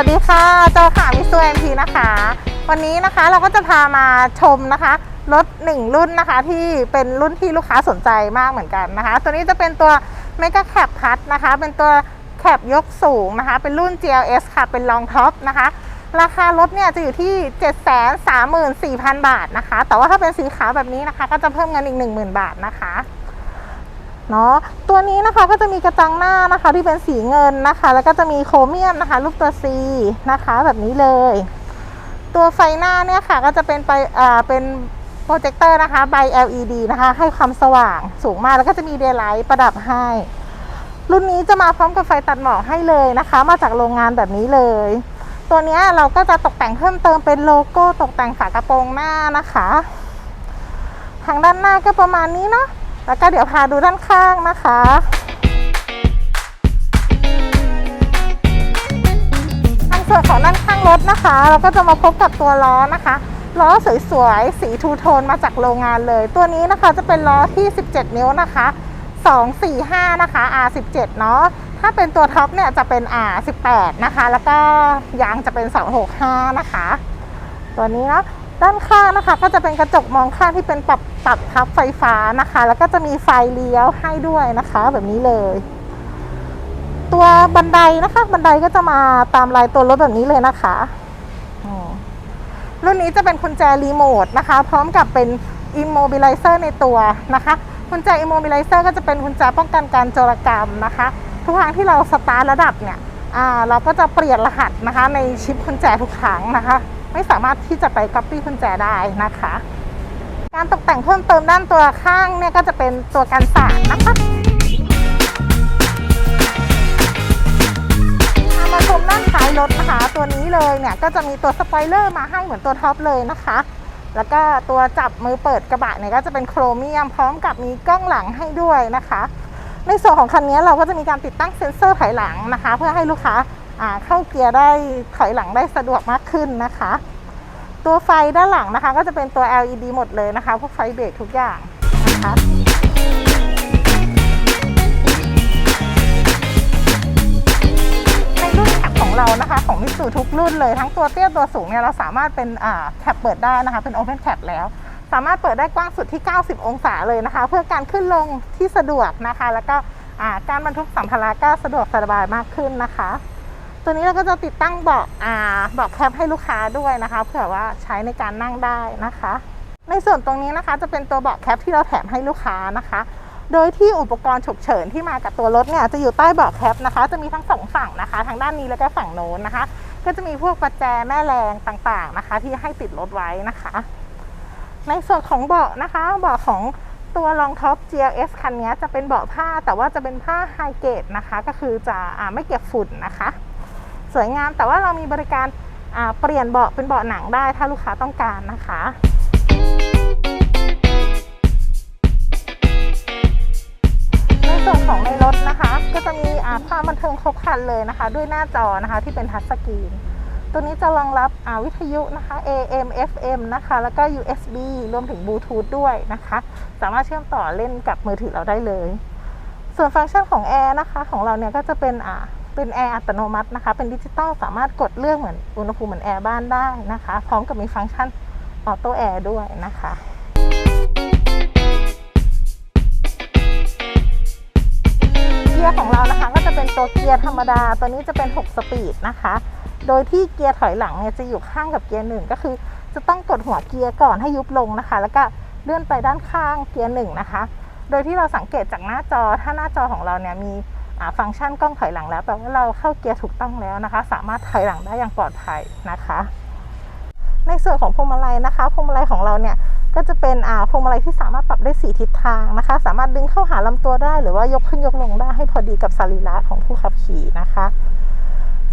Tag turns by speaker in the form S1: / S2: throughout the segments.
S1: วัสดีค่ะโจค่ะมิสซูเอ็มพีนะคะ วันนี้นะคะเราก็จะพามาชมนะคะรถหนึ่งรุ่นนะคะที่เป็นรุ่นที่ลูกค้าสนใจมากเหมือนกันนะคะ ตัวนี้จะเป็นตัว Mega Cap p ั t นะคะ เป็นตัวแคปยกสูงนะคะ เป็นรุ่น GLS ค่ะ เป็นรองท็อปนะคะ ราคารถเนี่ยจะอยู่ที่ 734,000 บาทนะคะ แต่ว่าถ้าเป็นสีขาวแบบนี้นะคะ ก็จะเพิ่มเงินอีก 10,000 บาทนะคะ เนาะตัวนี้นะคะก็จะมีกระจังหน้านะคะที่เป็นสีเงินนะคะ แล้วก็จะมีโครเมียมนะคะ รูปตัว C นะคะแบบนี้เลย ตัวไฟหน้าเนี่ยค่ะก็จะเป็นไปอ่าเป็นโปรเจคเตอร์นะคะใบ LED นะคะ ให้ความสว่างสูงมากแล้วก็จะมีเดย์ไลท์ประดับให้ รุ่นนี้จะมาพร้อมกับไฟตัดหมอกให้เลยนะคะ มาจากโรงงานแบบนี้เลย ตัวนี้เราก็จะตกแต่งเพิ่มเติมเป็นโลโก้ตกแต่งฝากระโปรงหน้านะคะ ทางด้านหน้าก็ประมาณนี้เนาะ แล้วก็เดี๋ยวพาดูด้านข้างนะคะทางส่วนของด้านข้างรถนะคะ เราก็จะมาพบกับตัวล้อนะคะล้อสวยๆ สีทูโทนมาจากโรงงานเลย ตัวนี้นะคะจะเป็นล้อที่ 17 นิ้วนะคะ 245 นะคะ R17 เนาะ ถ้าเป็นตัวท็อปเนี่ยจะเป็น R18 นะคะ แล้วก็ยางจะเป็น 265 นะคะ ตัวนี้เนาะ ด้านข้างนะคะ ก็จะเป็นกระจกมองข้างที่เป็นปรับปรับพับไฟฟ้านะคะ แล้วก็จะมีไฟเลี้ยวให้ด้วยนะคะ แบบนี้เลย ตัวบันไดนะคะ บันไดก็จะมาตามลายตัวรถแบบนี้เลยนะคะอืมรุ่นนี้จะเป็นกุญแจรีโมทนะคะ พร้อมกับเป็น immobilizer ในตัวนะคะกุญแจ immobilizer ก็จะเป็นกุญแจป้องกันการโจรกรรมนะคะ ทุกครั้งที่เราสตาร์ทระดับเนี่ยอ่าเราก็จะเปลี่ยนรหัสนะคะ ในชิปกุญแจทุกครั้งนะคะ ไม่สามารถที่จะไป copy กุญแจได้นะคะ การตกแต่งเพิ่มเติมด้านตัวข้างเนี่ยก็จะเป็นตัวกันสาดนะคะมาชมด้านท้ายรถนะคะ ตัวนี้เลยเนี่ยก็จะมีตัวสปอยเลอร์มาให้เหมือนตัวท็อปเลยนะคะ แล้วก็ตัวจับมือเปิดกระบะเนี่ยก็จะเป็นโครเมียมพร้อมกับมีกล้องหลังให้ด้วยนะคะ ในส่วนของคันนี้เราก็จะมีการติดตั้งเซ็นเซอร์ถอยหลังนะคะ เพื่อให้ลูกค้า เข้าเกียร์ได้ถอยหลังได้สะดวกมากขึ้นนะคะ ตัวไฟด้านหลังนะคะ ก็จะเป็นตัว LED หมดเลยนะคะ พวกไฟเบรกทุกอย่างนะคะในรุ่นแคปของเรานะคะของมิสูทุกรุ่นเลยทั้งตัวเตี้ยตัวสูงเนี่ยเราสามารถเป็นแคปเปิดได้นะคะ เป็น Open Cap แล้วสามารถเปิดได้กว้างสุดที่ 90 องศาเลยนะคะ เพื่อการขึ้นลงที่สะดวกนะคะ แล้วก็การบรรทุกสัมภาระก็สะดวกสบายมากขึ้นนะคะ ตัวนี้เราก็จะติดตั้งเบาะอ่าเบาะแคปให้ลูกค้าด้วยนะคะเผื่อว่าใช้ในการนั่งได้นะคะ ในส่วนตรงนี้นะคะจะเป็นตัวเบาะแคปที่เราแถมให้ลูกค้านะคะ โดยที่อุปกรณ์ฉุกเฉินที่มากับตัวรถเนี่ยจะอยู่ใต้เบาะแคปนะคะ จะมีทั้งสองฝั่งนะคะ ทางด้านนี้แล้วก็ฝั่งโน้นนะคะ ก็จะมีพวกประแจแม่แรงต่างๆนะคะ ที่ให้ติดรถไว้นะคะ ในส่วนของเบาะนะคะเบาะของตัวรองท็อป GLS คันนี้จะเป็นเบาะผ้าแต่ว่าจะเป็นผ้าไฮเกรดนะคะ ก็คือจะอไม่เก็บฝุ่นนะคะ สวยงาม แต่ว่าเรามีบริการเปลี่ยนเบาะเป็นเบาะหนังได้ถ้าลูกค้าต้องการนะคะในส่วนของในรถนะคะ ก็จะมีอ่าความบันเทิงครบครันเลยนะคะ ด้วยหน้าจอนะคะที่เป็นทัชสกรีนตัวนี้จะรองรับวิทยุนะคะ AM FM นะคะ แล้วก็ USB รวมถึงบลูทูธด้วยนะคะ สามารถเชื่อมต่อเล่นกับมือถือเราได้เลย ส่วนฟังก์ชันของแอร์นะคะ ของเราเนี่ยก็จะเป็น เป็นแอร์อัตโนมัตินะคะ เป็นดิจิตอลสามารถกดเลือกเหมือนอุณหภูมิเหมือนแอร์บ้านได้นะคะ พร้อมกับมีฟังก์ชันออโต้แอร์ด้วยนะคะเกียร์ของเรานะคะก็จะเป็นตัวเกียร์ธรรมดา ตัวนี้จะเป็น 6 สปีดนะคะ โดยที่เกียร์ถอยหลังเนี่ยจะอยู่ข้างกับเกียร์หนึ่งก็คือ จะต้องกดหัวเกียร์ก่อนให้ยุบลงนะคะ แล้วก็เลื่อนไปด้านข้างเกียร์หนึ่งนะคะ โดยที่เราสังเกตจากหน้าจอถ้าหน้าจอของเราเนี่ยมี ฟังก์ชันกล้องถอยหลังแล้วแปลว่าเราเข้าเกียร์ถูกต้องแล้วนะคะ สามารถถอยหลังได้อย่างปลอดภัยนะคะ ในส่วนของพวงมาลัยนะคะพวงมาลัยของเราเนี่ยก็จะเป็นอ่าพวงมาลัยที่สามารถปรับได้สี่ทิศทางนะคะ สามารถดึงเข้าหาลำตัวได้ หรือว่ายกขึ้นยกลงได้ให้พอดีกับสรีระของผู้ขับขี่นะคะ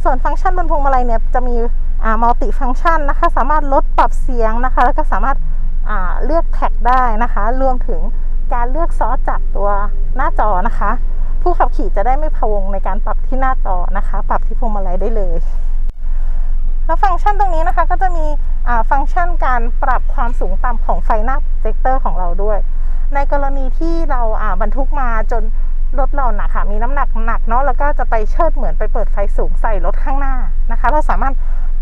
S1: ส่วนฟังก์ชันบนพวงมาลัยเนี่ยจะมีอ่ามัลติฟังก์ชันนะคะ สามารถลดปรับเสียงนะคะ แล้วก็สามารถอ่าเลือกแท็กได้นะคะ รวมถึงการเลือกซอสจากตัวหน้าจอนะคะ ผู้ขับขี่จะได้ไม่พะวงในการปรับที่หน้าจอนะคะ ปรับที่พวงมาลัยได้เลย แล้วฟังก์ชันตรงนี้นะคะก็จะมีฟังก์ชันการปรับความสูงต่ำของไฟหน้าโปรเจคเตอร์ของเราด้วย ในกรณีที่เราบรรทุกมาจนรถเราหนักค่ะมีน้ำหนักหนักเนาะแล้วก็จะไปเชิดเหมือนไปเปิดไฟสูงใส่รถข้างหน้านะคะ เราสามารถ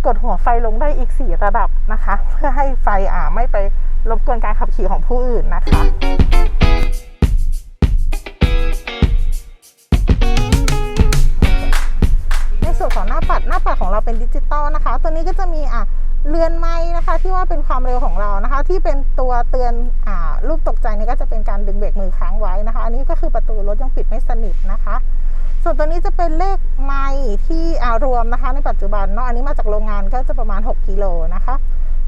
S1: กดหัวไฟลงได้อีก 4 ระดับนะคะ เพื่อให้ไฟอ่าไม่ไปรบกวนการขับขี่ของผู้อื่นนะคะ เป็นดิจิตอลนะคะ ตัวนี้ก็จะมีอะเรือนไม้นะคะที่ว่าเป็นความเร็วของเรานะคะ ที่เป็นตัวเตือนอ่ารูปตกใจนี่ก็จะเป็นการดึงเบรกมือค้างไว้นะคะ อันนี้ก็คือประตูรถยังปิดไม่สนิทนะคะ ส่วนตัวนี้จะเป็นเลขไม้ที่อ่ารวมนะคะ ในปัจจุบันเนาะอันนี้มาจากโรงงานก็จะประมาณ 6กิโลนะคะ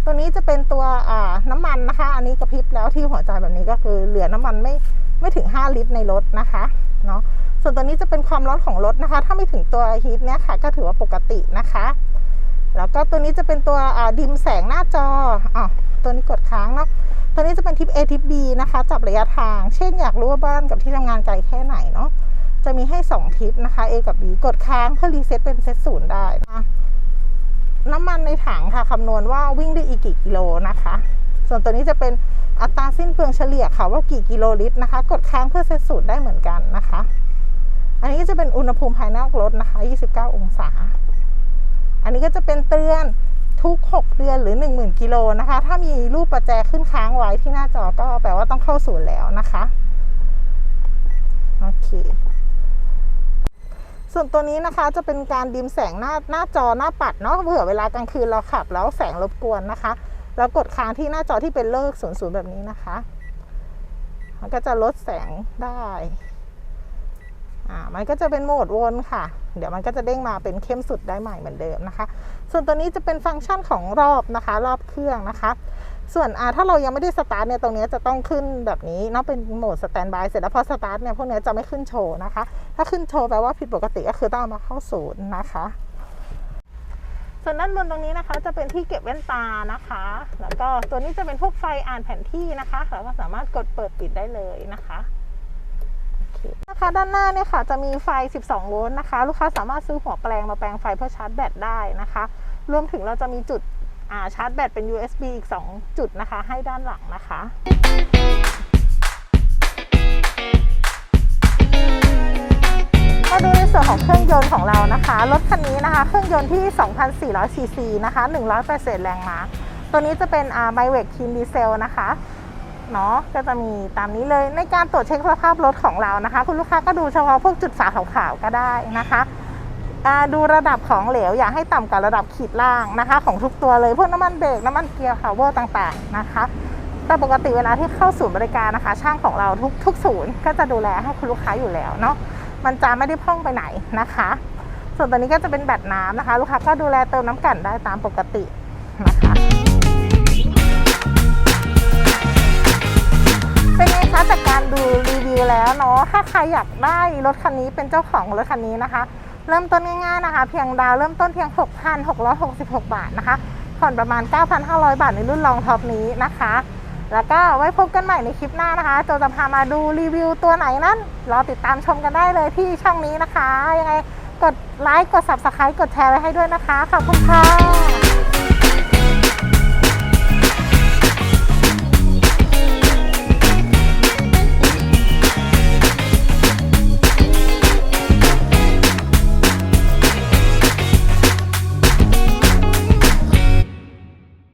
S1: ตัวนี้จะเป็นตัวน้ำมันนะคะ อันนี้กระพริบแล้วที่หัวใจแบบนี้ก็คือเหลือน้ำมันไม่ไม่ถึง 5 ลิตรในรถนะคะเนาะส่วนตัวนี้จะเป็นความร้อนของรถนะคะ ถ้าไม่ถึงตัวฮีทเนี่ยค่ะก็ถือว่าปกตินะคะ แล้วก็ตัวนี้จะเป็นตัวดิมแสงหน้าจออะตัวนี้กดค้างเนาะตัวนี้จะเป็นทิป A ทิป B นะคะ จับระยะทาง เช่นอยากรู้ว่าบ้านกับที่ทำงานไกลแค่ไหนเนาะจะมีให้ 2 ทิปนะคะ A กับ B กดค้างเพื่อรีเซ็ตเป็นเซตศูนย์ได้นะ น้ำมันในถังค่ะคำนวณว่าวิ่งได้อีกกี่กิโลนะคะ ส่วนตัวนี้จะเป็นอัตราสิ้นเปลืองเฉลี่ยค่ะว่ากี่กิโลลิตรนะคะ กดค้างเพื่อเซตศูนย์ได้เหมือนกันนะคะ อันนี้ก็จะเป็นอุณหภูมิภายนอกรถนะคะ 29 องศา อันนี้ก็จะเป็นเตือนทุก 6 เดือนหรือ 10,000 กิโลนะคะ ถ้ามีรูปประแจขึ้นค้างไว้ที่หน้าจอก็แปลว่าต้องเข้าศูนย์แล้วนะคะ โอเค ส่วนตัวนี้นะคะจะเป็นการดิมแสงหน้าหน้าจอหน้าปัดเนาะเผื่อเวลากลางคืนเราขับ แล้วแสงรบกวนนะคะ แล้วกดค้างที่หน้าจอที่เป็นเลิกศูนย์ศูนย์แบบนี้นะคะมันก็จะลดแสงได้อ่ามันก็จะเป็นโหมดวนค่ะ เดี๋ยวมันก็จะเด้งมาเป็นเข้มสุดได้ใหม่เหมือนเดิมนะคะ ส่วนตัวนี้จะเป็นฟังก์ชันของรอบนะคะ รอบเครื่องนะคะ ส่วนอ่าถ้าเรายังไม่ได้สตาร์ทเนี่ยตรงนี้จะต้องขึ้นแบบนี้เนาะเป็นโหมดสแตนบายเสร็จแล้วพอสตาร์ทเนี่ยพวกเนี้จะไม่ขึ้นโชว์นะคะ ถ้าขึ้นโชว์แปลว่าผิดปกติก็คือต้องเอามาเข้าศูนย์นะคะส่วนด้านบนตรงนี้นะคะจะเป็นที่เก็บแว่นตานะคะ แล้วก็ตัวนี้จะเป็นพวกไฟอ่านแผนที่นะคะเราก็สามารถกดเปิดปิดได้เลยนะคะนะคะด้านหน้าเนี่ยค่ะจะมีไฟ 12 โวลต์นะคะ ลูกค้าสามารถซื้อหัวแปลงมาแปลงไฟเพื่อชาร์จแบตได้นะคะ รวมถึงเราจะมีจุด ชาร์จแบตเป็น USB อีก 2 จุดนะคะ ให้ด้านหลังนะคะมาดูในส่วนของเครื่องยนต์ของเรานะคะ รถคันนี้นะคะ เครื่องยนต์ที่ 2,400 ซีซีนะคะ180แรงม้า ตัวนี้จะเป็นอ่าไมเวกคินดีเซลนะคะเนาะก็จะมีตามนี้เลยในการตรวจเช็คสภาพรถของเรานะคะ คุณลูกค้าก็ดูเฉพาะพวกจุดฝาขาวๆก็ได้นะคะ ดูระดับของเหลวอย่าให้ต่ำกว่าระดับขีดล่างนะคะ ของทุกตัวเลยพวกน้ำมันเบรกน้ำมันเกียร์พาวเวอร์ต่างๆนะคะแต่ปกติเวลาที่เข้าศูนย์บริการนะคะ ช่างของเราทุกทุกศูนย์ก็จะดูแลให้คุณลูกค้าอยู่แล้วเนาะมันจะไม่ได้พ่องไปไหนนะคะ ส่วนตัวนี้ก็จะเป็นแบตน้ำนะคะ ลูกค้าก็ดูแลเติมน้ำกันได้ตามปกตินะคะเป็นไงคะจากการดูรีวิวแล้วเนาะถ้าใครอยากได้รถคันนี้เป็นเจ้าของรถคันนี้นะคะ เริ่มต้นง่ายๆนะคะ เพียงดาวเริ่มต้นเพียง 6,666 บาทนะคะผ่อนประมาณ 9,500 บาทในรุ่นรองท็อปนี้นะคะ แล้วก็ไว้พบกันใหม่ในคลิปหน้านะคะโจจะพามาดูรีวิวตัวไหนนั้นรอติดตามชมกันได้เลยที่ช่องนี้นะคะยังไงกดไลค์กด subscribe กดแชร์ไว้ให้ด้วยนะคะขอบคุณค่ะ